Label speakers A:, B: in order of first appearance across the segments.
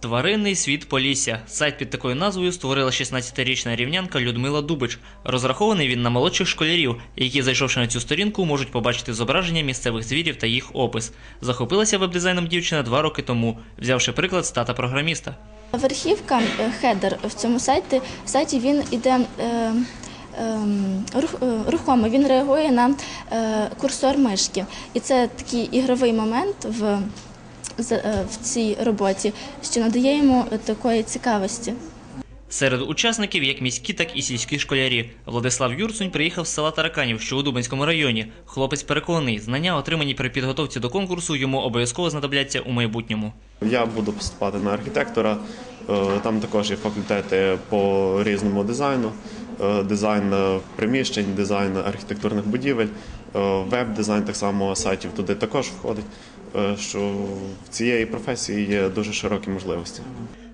A: Тваринний світ Полісся. Сайт під такою назвою створила 16-річна рівнянка Людмила Дубич. Розрахований він на молодших школярів, які, зайшовши на цю сторінку, можуть побачити зображення місцевих звірів та їх опис. Захопилася веб-дизайном дівчина два роки тому, взявши приклад з тата програміста.
B: Верхівка, е, хедер в цьому сайті, в сайті він іде ем, рух, е, рухомо, він реагує на е, курсор мишки. І це такий ігровий момент в, в цій роботі, що надає йому такої цікавості.
A: Серед учасників як міські, так і сільські школярі. Владислав Юрцунь приїхав з села Тараканів, що у Дубинському районі. Хлопець переконаний, знання, отримані при підготовці до конкурсу, йому обов'язково знадобляться у майбутньому.
C: Я буду поступати на архітектора. Е, Там також є факультети по різному дизайну, Е, дизайн е, приміщень, дизайн архітектурних будівель, веб-дизайн так само сайтів туди також входить. Що в цієї професії є дуже широкі можливості.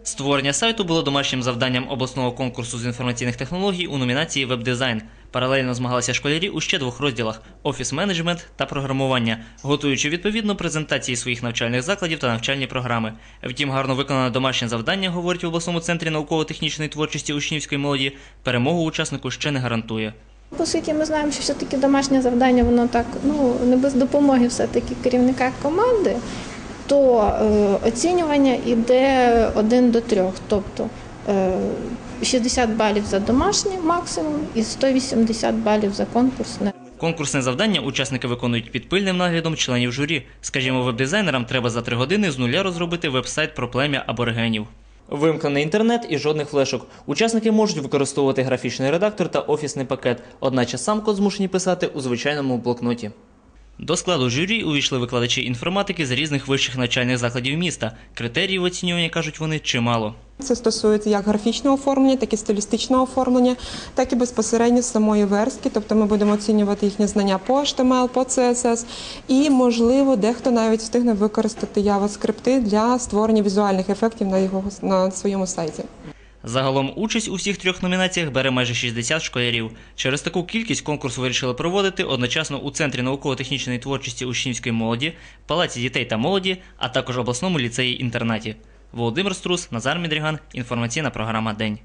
A: Створення сайту було домашнім завданням обласного конкурсу з інформаційних технологій у номінації Веб-дизайн. Паралельно змагалися школярі у ще двох розділах: офіс-менеджмент та програмування, готуючи відповідно презентації своїх навчальних закладів та навчальні програми. Втім, гарно виконане домашнє завдання, говорить в обласному центрі науково-технічної творчості учнівської молоді, перемогу учаснику ще не гарантує.
D: Оскільки ми знаємо, що все-таки домашнє завдання, воно так ну не без допомоги все-таки керівника команди, то е, оцінювання йде один до трьох. Тобто 60 балів за домашнє максимум і 180 балів за конкурсне.
A: Конкурсне завдання учасники виконують під пильним наглядом членів журі. Скажімо, веб-дизайнерам треба за три години з нуля розробити веб-сайт про плем'я аборигенів. Вимкнений інтернет і жодних флешок. Учасники можуть використовувати графічний редактор та офісний пакет, одначе сам код змушені писати у звичайному блокноті. До складу журі увійшли викладачі інформатики з різних вищих навчальних закладів міста. Критеріїв оцінювання, кажуть вони, чимало.
E: Це стосується як графічного оформлення, так і стилістичного оформлення, так і безпосередньо самої верстки. Тобто ми будемо оцінювати їхні знання по HTML, по CSS, і можливо, дехто навіть встигне використати JavaScript для створення візуальних ефектів на його на своєму сайті.
A: Загалом участь у всіх трьох номінаціях бере майже 60 школярів. Через таку кількість конкурс вирішили проводити одночасно у Центрі науково-технічної творчості учнівської молоді, Палаці дітей та молоді, а також обласному ліцеї-інтернаті. Володимир Струс, Назар Мідріган. Інформаційна програма День.